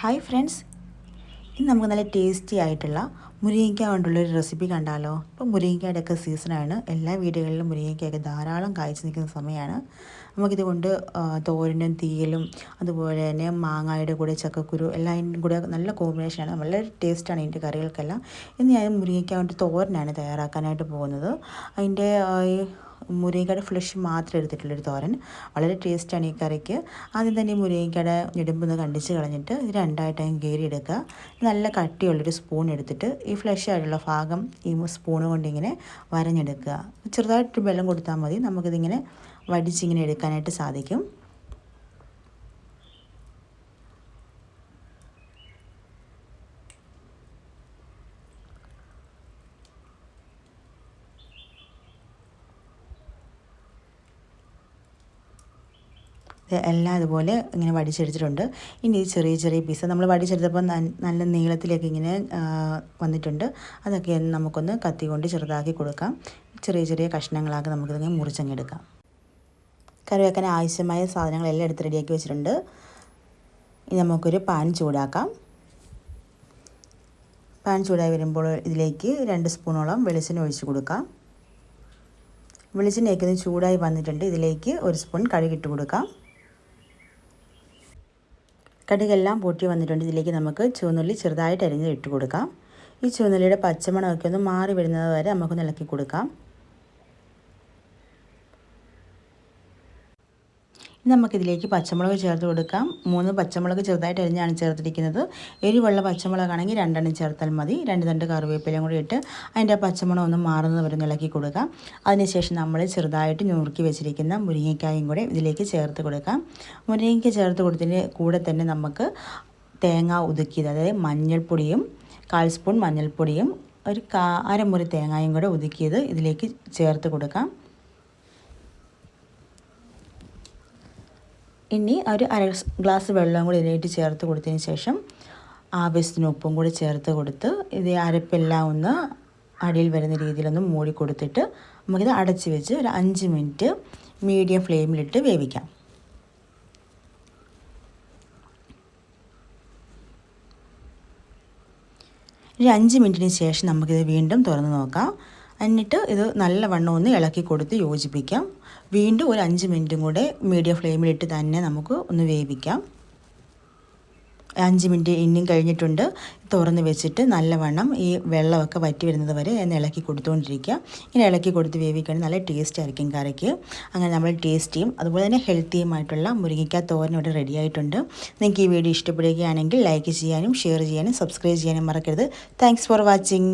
Hi friends ഇന്ന് നമുക്ക് നല്ല ടേസ്റ്റി ആയിട്ടുള്ള മുരിങ്ങയ്ക്ക കൊണ്ടുള്ളൊരു റെസിപ്പി കണ്ടാലോ? ഇപ്പോൾ മുരിങ്ങയ്ക്കയുടെയൊക്കെ സീസണാണ് എല്ലാ വീടുകളിലും മുരിങ്ങയ്ക്കയൊക്കെ ധാരാളം കായ്ച്ചു നിൽക്കുന്ന സമയമാണ്. നമുക്കിത് കൊണ്ട് തോരനും തീയലും അതുപോലെ തന്നെ മാങ്ങായുടെ കൂടെ ചക്കക്കുരു എല്ലാം കൂടെ നല്ല കോമ്പിനേഷനാണ് നല്ല ടേസ്റ്റാണ് ഇതിന്റെ കറികൾക്കെല്ലാം. ഇന്ന് ഞാൻ മുരിങ്ങയ്ക്ക കൊണ്ട് തോരനാണ് തയ്യാറാക്കാനായിട്ട് പോകുന്നത്. അതിന്റെ മുരിങ്ങയുടെ ഫ്ലഷ് മാത്രം എടുത്തിട്ടുള്ളൊരു തോരൻ. വളരെ ടേസ്റ്റാണ് ഈ കറിക്ക്. ആദ്യം തന്നെ മുരിങ്ങയുടെ ഇടുമ്പെന്ന് കണ്ടിച്ച് കളഞ്ഞിട്ട് രണ്ടായിട്ട് എടുക്കുക കീറിയെടുക്കുക. നല്ല കട്ടിയുള്ളൊരു സ്പൂൺ എടുത്തിട്ട് ഈ ഫ്ലഷ് ആയിട്ടുള്ള ഭാഗം ഈ സ്പൂൺ കൊണ്ടിങ്ങനെ വരഞ്ഞെടുക്കുക. ചെറുതായിട്ട് വെള്ളം കൊടുത്താൽ മതി. നമുക്കിതിങ്ങനെ വടിച്ചിങ്ങനെ എടുക്കാനായിട്ട് സാധിക്കും. എല്ലാം അതുപോലെ ഇങ്ങനെ വടിച്ചെടുത്തിട്ടുണ്ട്. ഇനി ചെറിയ ചെറിയ പീസ് നമ്മൾ വടിച്ചെടുത്തപ്പോൾ നല്ല നീളത്തിലേക്ക് ഇങ്ങനെ വന്നിട്ടുണ്ട്. അതൊക്കെ നമുക്കൊന്ന് കത്തി കൊണ്ട് ചെറുതാക്കി കൊടുക്കാം. ചെറിയ ചെറിയ കഷ്ണങ്ങളാക്കി നമുക്കിതിങ്ങനെ മുറിച്ചങ്ങെടുക്കാം കറി വെക്കാൻ ആവശ്യമായ സാധനങ്ങളെല്ലാം എടുത്ത് റെഡിയാക്കി വെച്ചിട്ടുണ്ട്. ഇനി നമുക്കൊരു പാൻ ചൂടാക്കാം. പാൻ ചൂടായി വരുമ്പോൾ ഇതിലേക്ക് രണ്ട് സ്പൂണോളം വെളിച്ചെണ്ണ ഒഴിച്ച് കൊടുക്കാം. വെളിച്ചെണ്ണയൊക്കെ ഒന്ന് ചൂടായി വന്നിട്ടുണ്ട്. ഇതിലേക്ക് ഒരു സ്പൂൺ കഴുകിട്ട് കൊടുക്കാം. കടുകെല്ലാം പൊട്ടി വന്നിട്ടുണ്ട്. ഇതിലേക്ക് നമുക്ക് ചുവന്നുള്ളി ചെറുതായിട്ട് അരിഞ്ഞ് ഇട്ട് കൊടുക്കാം. ഈ ചുവന്നുള്ളിയുടെ പച്ചമണമൊക്കെ ഒന്ന് മാറി വരുന്നത് വരെ നമുക്കൊന്ന് ഇളക്കി കൊടുക്കാം. നമുക്കിതിലേക്ക് പച്ചമുളക് ചേർത്ത് കൊടുക്കാം. മൂന്ന് പച്ചമുളക് ചെറുതായിട്ട് അരിഞ്ഞാണ് ചേർത്തിരിക്കുന്നത്. എരിവുള്ള പച്ചമുളകാണെങ്കിൽ രണ്ടെണ്ണം ചേർത്താൽ മതി. രണ്ട് രണ്ട് കറിവേപ്പിലയും കൂടി ഇട്ട് അതിന്റെ പച്ചമുളക് ഒന്ന് മാറുന്നത് വരെ ഇളക്കി കൊടുക്കാം. അതിനുശേഷം നമ്മൾ ചെറുതായിട്ട് ഞുറുക്കി വെച്ചിരിക്കുന്ന മുരിങ്ങയ്ക്കായും കൂടെ ഇതിലേക്ക് ചേർത്ത് കൊടുക്കാം. മുരിങ്ങയ്ക്ക് ചേർത്ത് കൊടുത്തതിന്റെ കൂടെ തന്നെ നമുക്ക് തേങ്ങ ഒതുക്കിയത് അതായത് മഞ്ഞൾപ്പൊടിയും കാൽ സ്പൂൺ മഞ്ഞൾപ്പൊടിയും ഒരു കാ അരമുറി തേങ്ങായും കൂടെ ഒതുക്കിയത് ഇതിലേക്ക് ചേർത്ത് കൊടുക്കാം. ഇനി ഒരു അര ഗ്ലാസ് വെള്ളം കൂടി ഇതിലേക്ക് ചേർത്ത് കൊടുത്തതിന് ശേഷം ആവശ്യത്തിന് ഉപ്പും കൂടി ചേർത്ത് കൊടുത്ത് ഇത് അരപ്പെല്ലാം ഒന്ന് അടിയിൽ വരുന്ന രീതിയിലൊന്ന് മൂടി കൊടുത്തിട്ട് നമുക്കിത് അടച്ച് വെച്ച് ഒരു അഞ്ച് മിനിറ്റ് മീഡിയം ഫ്ലെയിമിലിട്ട് വേവിക്കാം. ഒരു അഞ്ച് മിനിറ്റിന് ശേഷം നമുക്കിത് വീണ്ടും തുറന്ന് നോക്കാം. എന്നിട്ട് ഇത് നല്ലവണ്ണം ഒന്ന് ഇളക്കി കൊടുത്ത് യോജിപ്പിക്കാം. വീണ്ടും ഒരു അഞ്ച് മിനിറ്റും കൂടെ മീഡിയം ഫ്ലെയിമിലിട്ട് തന്നെ നമുക്ക് ഒന്ന് വേവിക്കാം. അഞ്ച് മിനിറ്റ് ഇനിയും കഴിഞ്ഞിട്ടുണ്ട്. തുറന്ന് വെച്ചിട്ട് നല്ലവണ്ണം ഈ വെള്ളമൊക്കെ വറ്റി വരുന്നത് വരെ ഒന്ന് ഇളക്കി കൊടുത്തുകൊണ്ടിരിക്കുക. ഇങ്ങനെ ഇളക്കി കൊടുത്ത് വേവിക്കുകയാണെങ്കിൽ നല്ല ടേസ്റ്റ് ആയിരിക്കും കറിക്ക്. അങ്ങനെ നമ്മൾ ടേസ്റ്റിയും അതുപോലെ തന്നെ ഹെൽത്തിയുമായിട്ടുള്ള മുരിങ്ങയ്ക്ക തോരൻ ഇവിടെ റെഡി ആയിട്ടുണ്ട്. നിങ്ങൾക്ക് ഈ വീഡിയോ ഇഷ്ടപ്പെടുകയാണെങ്കിൽ ലൈക്ക് ചെയ്യാനും ഷെയർ ചെയ്യാനും സബ്സ്ക്രൈബ് ചെയ്യാനും മറക്കരുത്. Thanks for watching